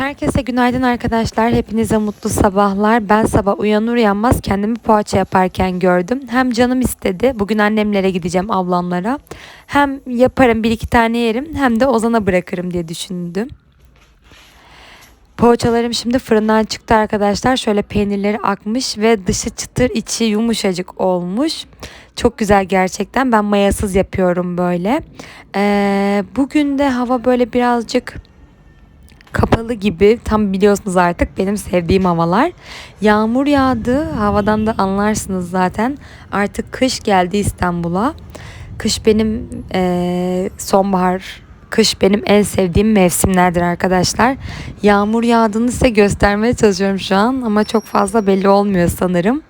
Herkese günaydın arkadaşlar. Hepinize mutlu sabahlar. Ben sabah uyanır uyanmaz kendimi poğaça yaparken gördüm. Hem canım istedi. Bugün annemlere gideceğim ablamlara. Hem yaparım bir iki tane yerim hem de Ozan'a bırakırım diye düşündüm. Poğaçalarım şimdi fırından çıktı arkadaşlar. Şöyle peynirleri akmış ve dışı çıtır içi yumuşacık olmuş. Çok güzel gerçekten. Ben mayasız yapıyorum böyle. Ee, bugün de hava böyle birazcık kapalı gibi tam biliyorsunuz artık benim sevdiğim havalar. Yağmur yağdı havadan da anlarsınız zaten artık kış geldi İstanbul'a. Kış benim eee, sonbahar kış benim en sevdiğim mevsimlerdir arkadaşlar. Yağmur yağdığını size göstermeye çalışıyorum şu an ama çok fazla belli olmuyor sanırım.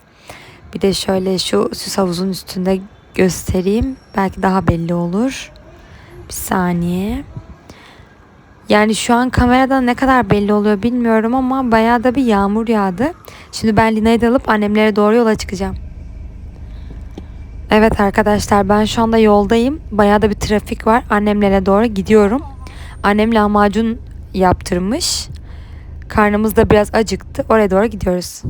Bir de şöyle şu süs havuzun üstünde göstereyim. Belki daha belli olur. Bir saniye. Yani şu an kameradan ne kadar belli oluyor bilmiyorum ama bayağı da bir yağmur yağdı. Şimdi ben Lina'yı da alıp annemlere doğru yola çıkacağım. Evet arkadaşlar ben şu anda yoldayım. Bayağı da bir trafik var. Annemlere doğru gidiyorum. Annem lahmacun yaptırmış. Karnımız da biraz acıktı. Oraya doğru gidiyoruz.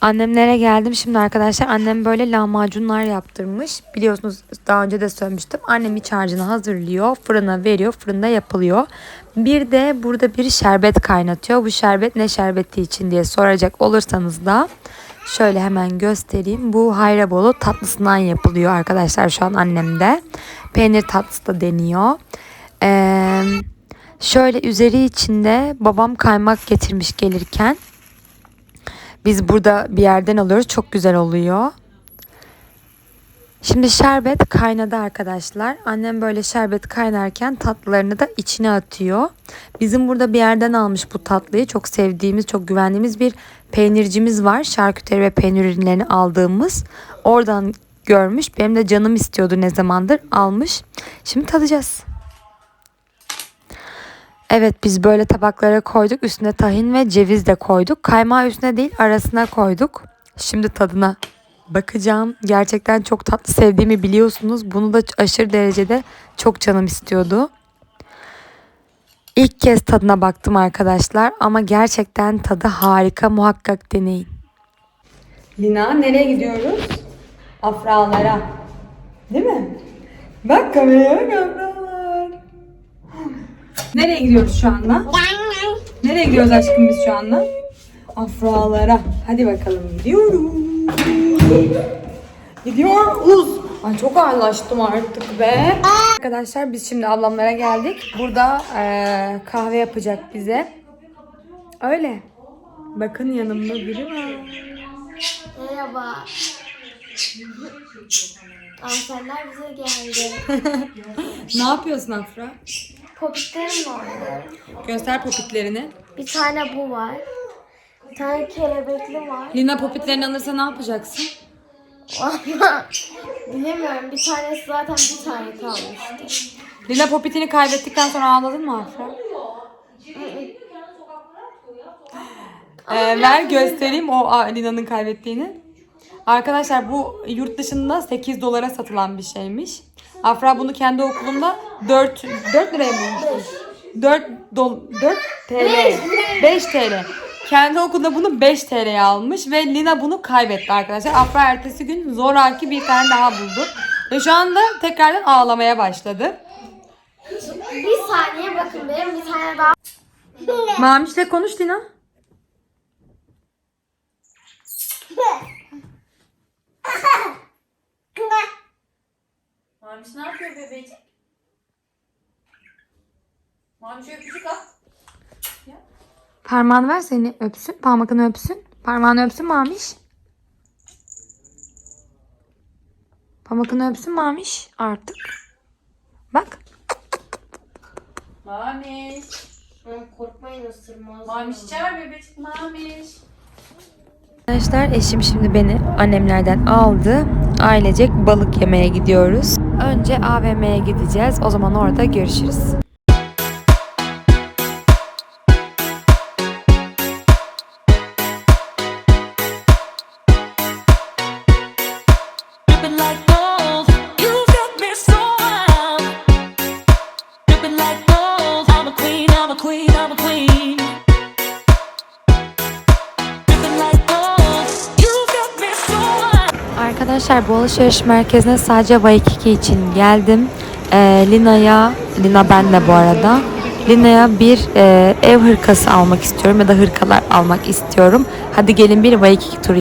Annemlere geldim şimdi arkadaşlar. Annem böyle lahmacunlar yaptırmış. Biliyorsunuz daha önce de söylemiştim. Annem iç harcını hazırlıyor. Fırına veriyor. Fırında yapılıyor. Bir de burada bir şerbet kaynatıyor. Bu şerbet ne şerbeti için diye soracak olursanız da şöyle hemen göstereyim. Bu Hayrabolu tatlısından yapılıyor arkadaşlar şu an annemde. Peynir tatlısı da deniyor. Ee, şöyle üzeri içinde babam kaymak getirmiş gelirken. Biz burada bir yerden alıyoruz. Çok güzel oluyor. Şimdi şerbet kaynadı arkadaşlar. Annem böyle şerbet kaynarken tatlılarını da içine atıyor. Bizim burada bir yerden almış bu tatlıyı. Çok sevdiğimiz, çok güvendiğimiz bir peynircimiz var. Şarküteri ve peynir ürünlerini aldığımız. Oradan görmüş. Benim de canım istiyordu ne zamandır. Almış. Şimdi tadacağız. Evet biz böyle tabaklara koyduk. Üstüne tahin ve ceviz de koyduk. Kaymağı üstüne değil arasına koyduk. Şimdi tadına bakacağım. Gerçekten çok tatlı sevdiğimi biliyorsunuz. Bunu da aşırı derecede çok canım istiyordu. İlk kez tadına baktım arkadaşlar ama gerçekten tadı harika muhakkak deneyin. Lina nereye gidiyoruz? Afralara. Değil mi? Bak kameraya bak afralar. Nereye gidiyoruz şu anda? Nereye gidiyoruz aşkım biz şu anda? Afralara. Hadi bakalım gidiyoruz. Gidiyoruz. Ay çok ağırlaştım artık be. Arkadaşlar biz şimdi ablamlara geldik. Burada eee, kahve yapacak bize. Öyle. Bakın yanımda biri var. Merhaba. Antenler bize geldi. Ne yapıyorsun Afra? Popitlerim var. Göster popitlerini. Bir tane bu var. Bir tane kelebekli var. Lina popitlerini alırsa ne yapacaksın? Ama bilemiyorum. Bir tanesi zaten bir tane kalmıştı. Lina popitini kaybettikten sonra ağladın mı Afra? Ee, ver göstereyim o Lina'nın kaybettiğini. Arkadaşlar bu yurt dışında 8 dolara satılan bir şeymiş. Afra bunu kendi okulunda 4 4 liraya bulmuştu. 4 dol 4 TL. 5 TL. Kendi okulda bunu 5 TL'ye almış ve Lina bunu kaybetti arkadaşlar. Afra ertesi gün zoraki bir tane daha buldu. Ve şu anda tekrardan ağlamaya başladı. Bir saniye bakın benim bir tane daha. Mamiş'le konuş Lina. Mamiş ne yapıyor bebecik? Mamiş öpücük at. Parmağını ver seni öpsün. Parmakını öpsün. Parmağını öpsün Mamiş. Parmakını öpsün Mamiş artık. Bak. Mamiş. Korkmayın ısırmaz. Mamiş çağır bebecik mamiş. Arkadaşlar eşim şimdi beni annemlerden aldı. Ailecek balık yemeye gidiyoruz. Önce AVM'ye gideceğiz. O zaman orada görüşürüz. Arkadaşlar bu alışveriş merkezine sadece Waikiki için geldim. Ee, Lina'ya, Lina ben de bu arada. Lina'ya bir e, ev hırkası almak istiyorum ya da hırkalar almak istiyorum. Hadi gelin bir Waikiki turu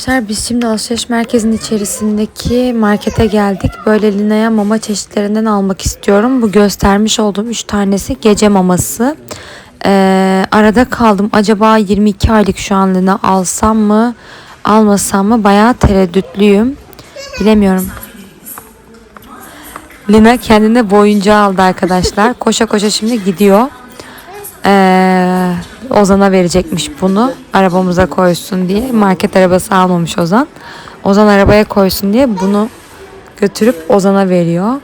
arkadaşlar biz şimdi alışveriş merkezinin içerisindeki markete geldik. Böyle Lina'ya mama çeşitlerinden almak istiyorum. Bu göstermiş olduğum 3 tanesi gece maması. Ee, arada kaldım. Acaba 22 aylık şu an Lina alsam mı almasam mı bayağı tereddütlüyüm. Bilemiyorum. Lina kendine boyuncağı aldı arkadaşlar. Koşa koşa şimdi gidiyor. Ee, Ozan'a verecekmiş bunu arabamıza koysun diye. Market arabası almamış Ozan. Ozan arabaya koysun diye bunu götürüp Ozan'a veriyor.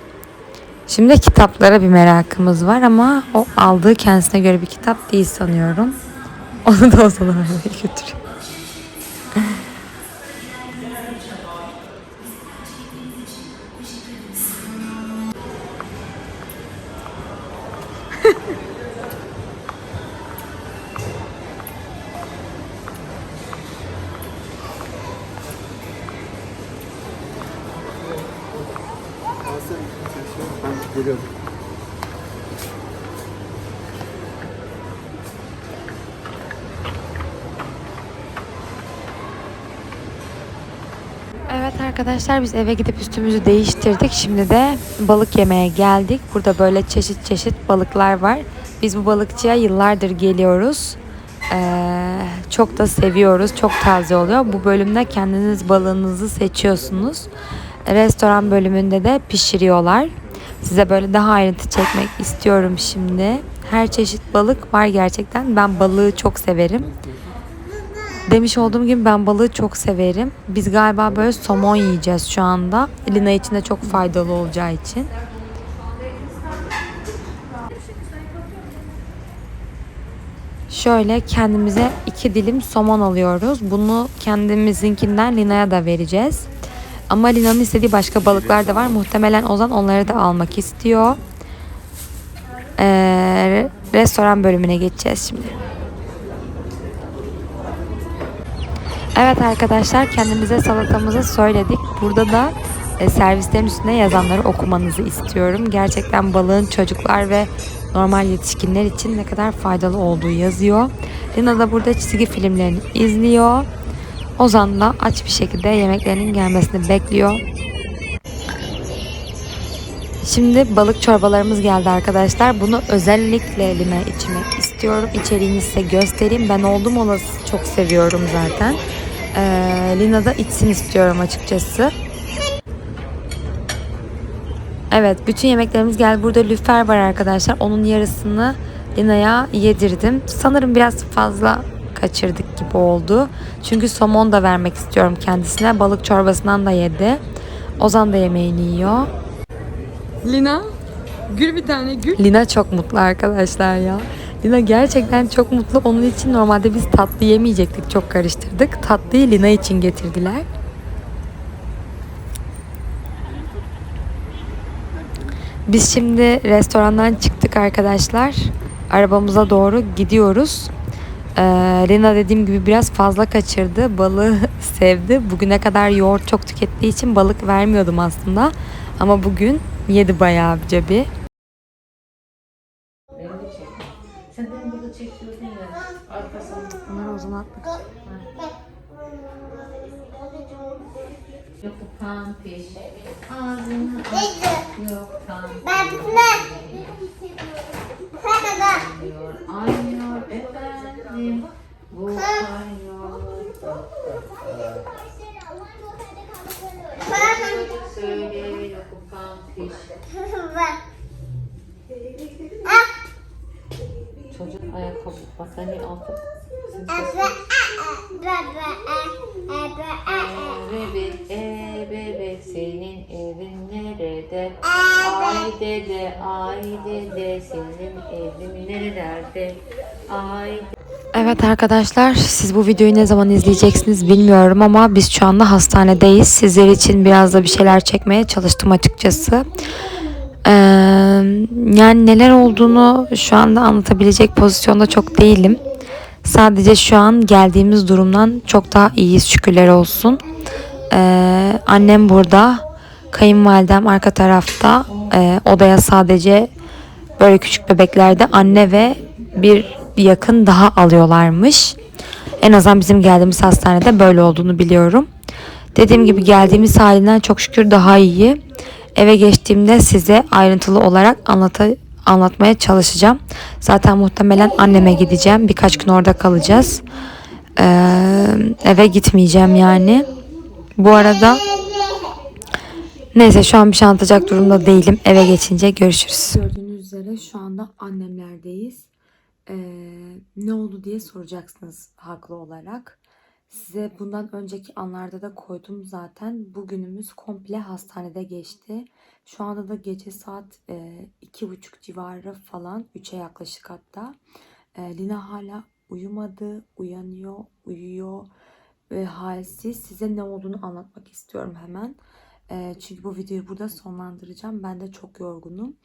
Şimdi kitaplara bir merakımız var ama o aldığı kendisine göre bir kitap değil sanıyorum. Onu da Ozan'a vermeye götürüyor. Evet arkadaşlar biz eve gidip üstümüzü değiştirdik. Şimdi de balık yemeye geldik. Burada böyle çeşit çeşit balıklar var. Biz bu balıkçıya yıllardır geliyoruz. Ee, çok da seviyoruz. Çok taze oluyor. Bu bölümde kendiniz balığınızı seçiyorsunuz. Restoran bölümünde de pişiriyorlar. Size böyle daha ayrıntı çekmek istiyorum şimdi. Her çeşit balık var gerçekten. Ben balığı çok severim. Demiş olduğum gibi ben balığı çok severim. Biz galiba böyle somon yiyeceğiz şu anda. Lina için de çok faydalı olacağı için. Şöyle kendimize iki dilim somon alıyoruz. Bunu kendimizinkinden Lina'ya da vereceğiz. Ama Lina'nın istediği başka balıklar da var. Muhtemelen Ozan onları da almak istiyor. Ee, restoran bölümüne geçeceğiz şimdi. Evet arkadaşlar kendimize salatamızı söyledik. Burada da e, servislerin üstüne yazanları okumanızı istiyorum. Gerçekten balığın çocuklar ve normal yetişkinler için ne kadar faydalı olduğu yazıyor. Lina da burada çizgi filmlerini izliyor. Ozan da aç bir şekilde yemeklerinin gelmesini bekliyor. Şimdi balık çorbalarımız geldi arkadaşlar. Bunu özellikle Lina içmek istiyorum. İçeriğini size göstereyim. Ben oldum olası çok seviyorum zaten. Ee, Lina da içsin istiyorum açıkçası. Evet bütün yemeklerimiz geldi. Burada lüfer var arkadaşlar. Onun yarısını Lina'ya yedirdim. Sanırım biraz fazla kaçırdık gibi oldu. Çünkü somon da vermek istiyorum kendisine. Balık çorbasından da yedi. Ozan da yemeğini yiyor. Lina, gül bir tane gül. Lina çok mutlu arkadaşlar ya. Lina gerçekten çok mutlu. Onun için normalde biz tatlı yemeyecektik. Çok karıştırdık. Tatlıyı Lina için getirdiler. Biz şimdi restorandan çıktık arkadaşlar. Arabamıza doğru gidiyoruz. Ee, Lina dediğim gibi biraz fazla kaçırdı. Balığı sevdi. Bugüne kadar yoğurt çok tükettiği için balık vermiyordum aslında. Ama bugün yedi bayağı bir cebi. Sen beni burada çekiyordun ya. Arkası pampiş. Yok pampiş. Ben Diyor. Aynıyor efendim. Bu aynıyor. Çocuk söylüyor pampiş. Çocuk ayakkabı battaniye altı. Bebek, e bebek senin evin nerede? Ay dede, ay dede senin evin nerelerde? Ay Evet arkadaşlar siz bu videoyu ne zaman izleyeceksiniz bilmiyorum ama biz şu anda hastanedeyiz. Sizler için biraz da bir şeyler çekmeye çalıştım açıkçası. Ee, yani neler olduğunu şu anda anlatabilecek pozisyonda çok değilim. Sadece şu an geldiğimiz durumdan çok daha iyiyiz şükürler olsun. Ee, annem burada, kayınvalidem arka tarafta. Ee, odaya sadece böyle küçük bebeklerde anne ve bir yakın daha alıyorlarmış. En azından bizim geldiğimiz hastanede böyle olduğunu biliyorum. Dediğim gibi geldiğimiz halinden çok şükür daha iyi. Eve geçtiğimde size ayrıntılı olarak anlata, anlatmaya çalışacağım. Zaten muhtemelen anneme gideceğim. Birkaç gün orada kalacağız. Ee, eve gitmeyeceğim yani. Bu arada neyse şu an bir şey anlatacak durumda değilim. Eve geçince görüşürüz. Gördüğünüz üzere şu anda annemlerdeyiz. Ee, ne oldu diye soracaksınız haklı olarak. Size bundan önceki anlarda da koydum zaten. Bugünümüz komple hastanede geçti. Şu anda da gece saat e, iki buçuk civarı falan. Üçe yaklaşık hatta. E, Lina hala uyumadı. Uyanıyor, uyuyor ve halsiz. Size ne olduğunu anlatmak istiyorum hemen. E, çünkü bu videoyu burada sonlandıracağım. Ben de çok yorgunum.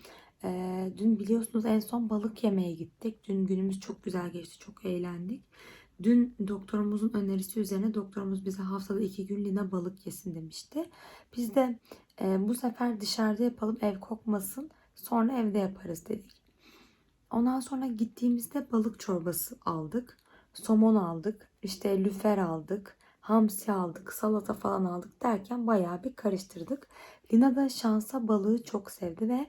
Ee, dün biliyorsunuz en son balık yemeye gittik. Dün günümüz çok güzel geçti. Çok eğlendik. Dün doktorumuzun önerisi üzerine doktorumuz bize haftada iki gün Lina balık yesin demişti. Biz de e, bu sefer dışarıda yapalım ev kokmasın. Sonra evde yaparız dedik. Ondan sonra gittiğimizde balık çorbası aldık. Somon aldık. işte lüfer aldık. Hamsi aldık. Salata falan aldık derken bayağı bir karıştırdık. Lina da şansa balığı çok sevdi ve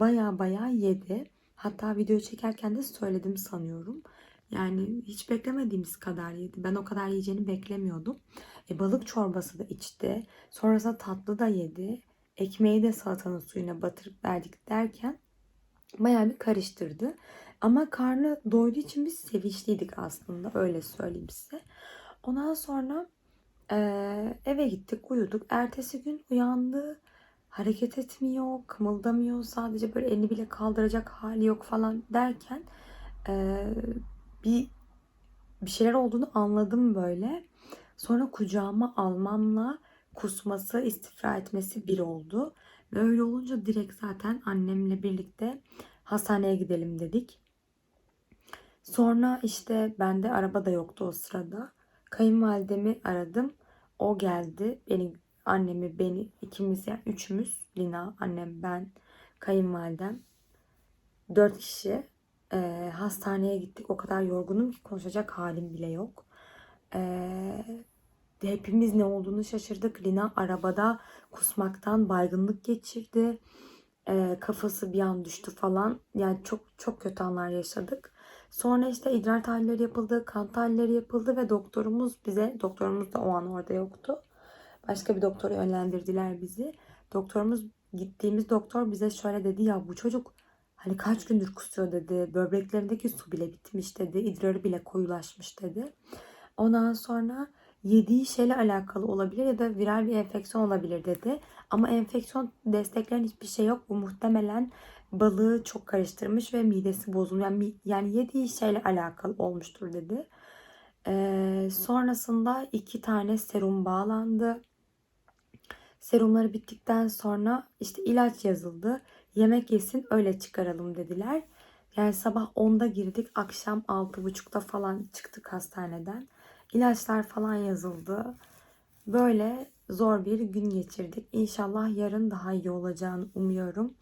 baya baya yedi. Hatta video çekerken de söyledim sanıyorum. Yani hiç beklemediğimiz kadar yedi. Ben o kadar yiyeceğini beklemiyordum. E, balık çorbası da içti. Sonrasında tatlı da yedi. Ekmeği de salatanın suyuna batırıp verdik derken bayağı bir karıştırdı. Ama karnı doyduğu için biz sevinçliydik aslında. Öyle söyleyeyim size. Ondan sonra e, eve gittik uyuduk. Ertesi gün uyandı hareket etmiyor, kımıldamıyor. Sadece böyle elini bile kaldıracak hali yok falan derken e, bir bir şeyler olduğunu anladım böyle. Sonra kucağıma almamla kusması, istifra etmesi bir oldu. Ve öyle olunca direkt zaten annemle birlikte hastaneye gidelim dedik. Sonra işte bende araba da yoktu o sırada. Kayınvalidemi aradım. O geldi. Beni annemi, beni ikimiz yani üçümüz Lina, annem, ben, kayınvalidem dört kişi e, hastaneye gittik. O kadar yorgunum ki konuşacak halim bile yok. E, hepimiz ne olduğunu şaşırdık. Lina arabada kusmaktan baygınlık geçirdi. E, kafası bir an düştü falan. Yani çok çok kötü anlar yaşadık. Sonra işte idrar tahlilleri yapıldı, kan tahlilleri yapıldı ve doktorumuz bize, doktorumuz da o an orada yoktu. Başka bir doktora yönlendirdiler bizi. Doktorumuz gittiğimiz doktor bize şöyle dedi ya bu çocuk hani kaç gündür kusuyor dedi. Böbreklerindeki su bile bitmiş dedi. İdrarı bile koyulaşmış dedi. Ondan sonra yediği şeyle alakalı olabilir ya da viral bir enfeksiyon olabilir dedi. Ama enfeksiyon destekleyen hiçbir şey yok. Bu muhtemelen balığı çok karıştırmış ve midesi bozulmuş. Yani, yani yediği şeyle alakalı olmuştur dedi. Ee, sonrasında iki tane serum bağlandı. Serumları bittikten sonra işte ilaç yazıldı. Yemek yesin öyle çıkaralım dediler. Yani sabah 10'da girdik akşam 6.30'da falan çıktık hastaneden. İlaçlar falan yazıldı. Böyle zor bir gün geçirdik. İnşallah yarın daha iyi olacağını umuyorum.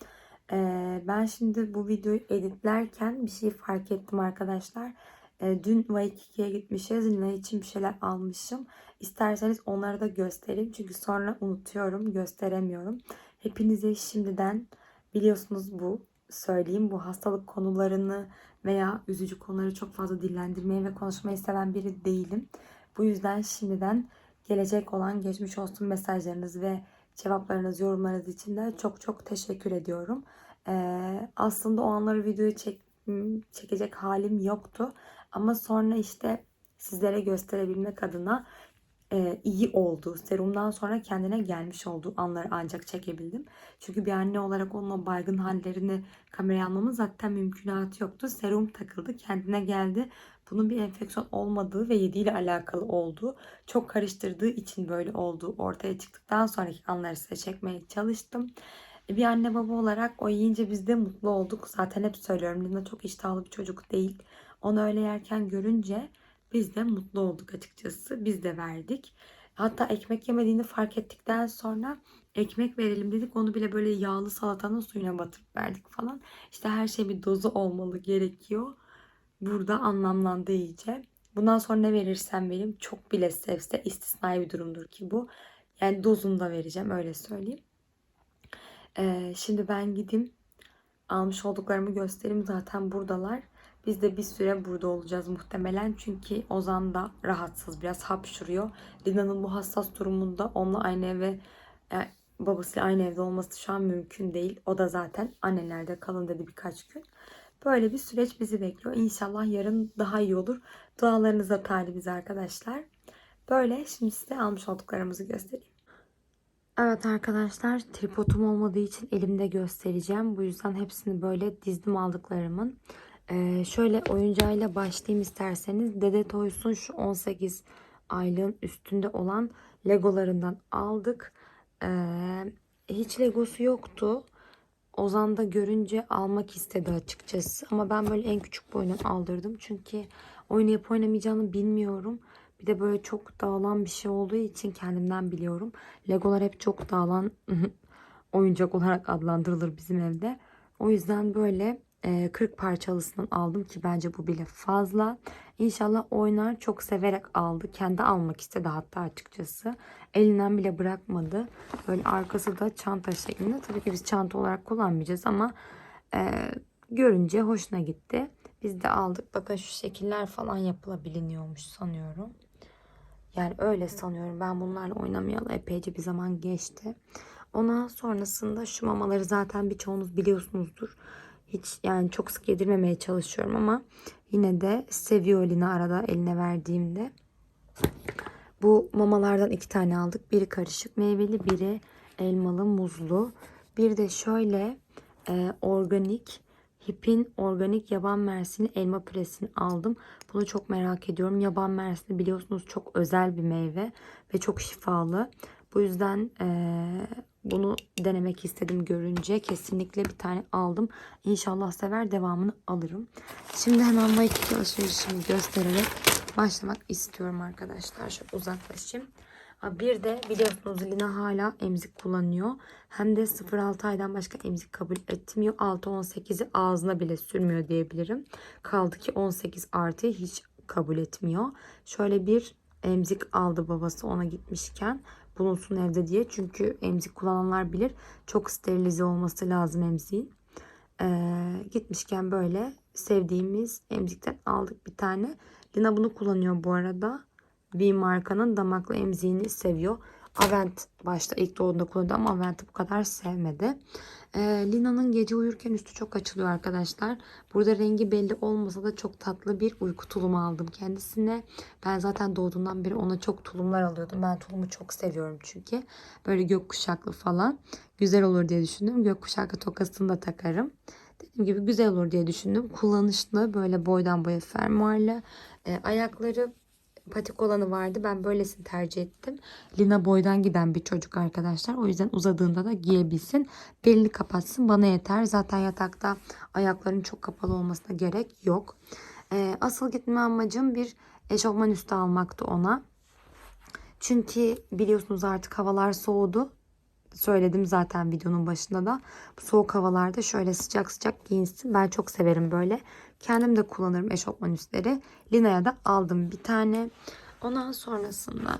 Ee, ben şimdi bu videoyu editlerken bir şey fark ettim arkadaşlar. E, dün Waikiki'ye gitmişiz. Lina için bir şeyler almışım. İsterseniz onları da göstereyim. Çünkü sonra unutuyorum, gösteremiyorum. Hepinize şimdiden biliyorsunuz bu söyleyeyim. Bu hastalık konularını veya üzücü konuları çok fazla dillendirmeyi ve konuşmayı seven biri değilim. Bu yüzden şimdiden gelecek olan geçmiş olsun mesajlarınız ve cevaplarınız, yorumlarınız için de çok çok teşekkür ediyorum. Ee, aslında o anları videoyu çek, çekecek halim yoktu. Ama sonra işte sizlere gösterebilmek adına e, iyi oldu. Serumdan sonra kendine gelmiş olduğu anları ancak çekebildim. Çünkü bir anne olarak onun o baygın hallerini kameraya almamın zaten mümkünatı yoktu. Serum takıldı, kendine geldi. Bunun bir enfeksiyon olmadığı ve yediğiyle alakalı olduğu, çok karıştırdığı için böyle olduğu ortaya çıktıktan sonraki anları size çekmeye çalıştım. E, Bir anne baba olarak o yiyince biz de mutlu olduk. Zaten hep söylüyorum Lina çok iştahlı bir çocuk değil. Onu öyle yerken görünce biz de mutlu olduk açıkçası. Biz de verdik. Hatta ekmek yemediğini fark ettikten sonra ekmek verelim dedik. Onu bile böyle yağlı salatanın suyuna batırıp verdik falan. İşte her şey bir dozu olmalı gerekiyor. Burada anlamlandı iyice. Bundan sonra ne verirsem vereyim çok bile sevse istisnai bir durumdur ki bu. Yani dozunda vereceğim öyle söyleyeyim. Ee, şimdi ben gideyim almış olduklarımı göstereyim zaten buradalar. Biz de bir süre burada olacağız muhtemelen. Çünkü Ozan da rahatsız biraz hapşuruyor. Lina'nın bu hassas durumunda onunla aynı eve yani babasıyla aynı evde olması şu an mümkün değil. O da zaten annelerde kalın dedi birkaç gün. Böyle bir süreç bizi bekliyor. İnşallah yarın daha iyi olur. Dualarınıza talibiz arkadaşlar. Böyle şimdi size almış olduklarımızı göstereyim. Evet arkadaşlar tripodum olmadığı için elimde göstereceğim. Bu yüzden hepsini böyle dizdim aldıklarımın. Ee, şöyle oyuncağıyla başlayayım isterseniz. Dede Toys'un şu 18 aylığın üstünde olan legolarından aldık. Ee, hiç legosu yoktu. Ozan da görünce almak istedi açıkçası. Ama ben böyle en küçük boyundan aldırdım. Çünkü oynayıp oynamayacağını bilmiyorum. Bir de böyle çok dağılan bir şey olduğu için kendimden biliyorum. Legolar hep çok dağılan oyuncak olarak adlandırılır bizim evde. O yüzden böyle 40 parçalısından aldım ki bence bu bile fazla. İnşallah oynar çok severek aldı. Kendi almak istedi hatta açıkçası. Elinden bile bırakmadı. Böyle arkası da çanta şeklinde. Tabii ki biz çanta olarak kullanmayacağız ama e, görünce hoşuna gitti. Biz de aldık. Bakın şu şekiller falan yapılabiliyormuş sanıyorum. Yani öyle sanıyorum. Ben bunlarla oynamayalı epeyce bir zaman geçti. Ondan sonrasında şu mamaları zaten birçoğunuz biliyorsunuzdur. Hiç yani çok sık yedirmemeye çalışıyorum ama yine de seviyor Lina arada eline verdiğimde. Bu mamalardan iki tane aldık. Biri karışık meyveli, biri elmalı, muzlu. Bir de şöyle e, organik Hip'in organik yaban mersini elma püresini aldım. Bunu çok merak ediyorum. Yaban mersini biliyorsunuz çok özel bir meyve ve çok şifalı. Bu yüzden e, bunu denemek istedim görünce. Kesinlikle bir tane aldım. İnşallah sever devamını alırım. Şimdi hemen Waikiki alışverişimi göstererek başlamak istiyorum arkadaşlar. Şöyle uzaklaşayım. Bir de biliyorsunuz Lina hala emzik kullanıyor. Hem de 0-6 aydan başka emzik kabul etmiyor. 6-18'i ağzına bile sürmüyor diyebilirim. Kaldı ki 18 artıyı hiç kabul etmiyor. Şöyle bir emzik aldı babası ona gitmişken bulunsun evde diye. Çünkü emzik kullananlar bilir çok sterilize olması lazım emziğin. Ee, gitmişken böyle sevdiğimiz emzikten aldık bir tane. Lina bunu kullanıyor bu arada. V markanın damaklı emziğini seviyor. Avent başta ilk doğduğunda kullandı ama Avent'i bu kadar sevmedi. Ee, Lina'nın gece uyurken üstü çok açılıyor arkadaşlar. Burada rengi belli olmasa da çok tatlı bir uyku tulumu aldım kendisine. Ben zaten doğduğundan beri ona çok tulumlar alıyordum. Ben tulumu çok seviyorum çünkü. Böyle gökkuşaklı falan. Güzel olur diye düşündüm. Gökkuşaklı tokasını da takarım. Dediğim gibi güzel olur diye düşündüm. Kullanışlı böyle boydan boya fermuarlı. Ee, ayakları patik olanı vardı. Ben böylesini tercih ettim. Lina boydan giden bir çocuk arkadaşlar. O yüzden uzadığında da giyebilsin. Belini kapatsın. Bana yeter. Zaten yatakta ayakların çok kapalı olmasına gerek yok. Ee, asıl gitme amacım bir eşofman üstü almaktı ona. Çünkü biliyorsunuz artık havalar soğudu. Söyledim zaten videonun başında da. Soğuk havalarda şöyle sıcak sıcak giyinsin. Ben çok severim böyle Kendim de kullanırım eşofman üstleri. Lina'ya da aldım bir tane. Ondan sonrasında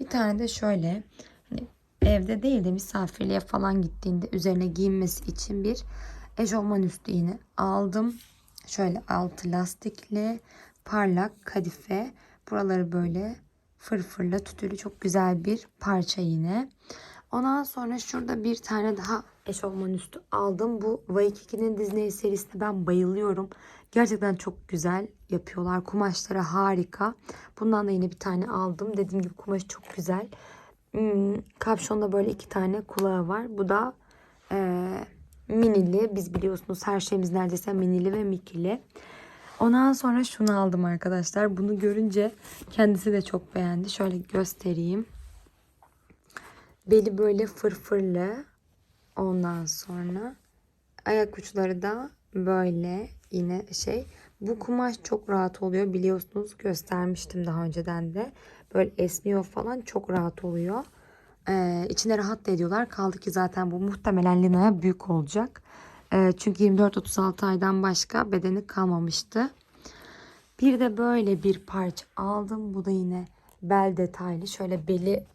bir tane de şöyle hani evde değil de misafirliğe falan gittiğinde üzerine giyinmesi için bir eşofman üstü yine aldım. Şöyle altı lastikli parlak kadife. Buraları böyle fırfırla tütülü çok güzel bir parça yine. Ondan sonra şurada bir tane daha eşofman üstü aldım. Bu Waikiki'nin Disney serisine ben bayılıyorum. Gerçekten çok güzel yapıyorlar. Kumaşları harika. Bundan da yine bir tane aldım. Dediğim gibi kumaş çok güzel. Hmm, kapşonda böyle iki tane kulağı var. Bu da eee, minili. Biz biliyorsunuz her şeyimiz neredeyse minili ve mikili. Ondan sonra şunu aldım arkadaşlar. Bunu görünce kendisi de çok beğendi. Şöyle göstereyim. Beli böyle fırfırlı. Ondan sonra ayak uçları da böyle yine şey. Bu kumaş çok rahat oluyor biliyorsunuz göstermiştim daha önceden de. Böyle esniyor falan çok rahat oluyor. Ee, içine rahat da ediyorlar. Kaldı ki zaten bu muhtemelen Lina'ya büyük olacak. Ee, çünkü 24-36 aydan başka bedeni kalmamıştı. Bir de böyle bir parça aldım. Bu da yine bel detaylı. Şöyle beli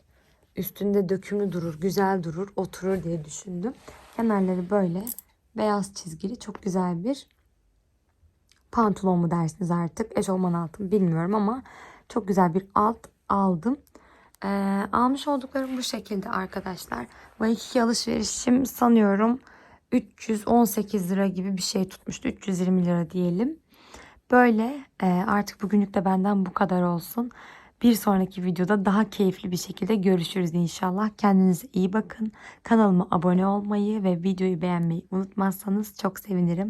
üstünde dökümlü durur, güzel durur, oturur diye düşündüm. Kenarları böyle beyaz çizgili çok güzel bir pantolon mu dersiniz artık. Eşofman altım bilmiyorum ama çok güzel bir alt aldım. Ee, almış olduklarım bu şekilde arkadaşlar. Bu iki alışverişim sanıyorum 318 lira gibi bir şey tutmuştu. 320 lira diyelim. Böyle e, artık bugünlük de benden bu kadar olsun. Bir sonraki videoda daha keyifli bir şekilde görüşürüz inşallah. Kendinize iyi bakın. Kanalıma abone olmayı ve videoyu beğenmeyi unutmazsanız çok sevinirim.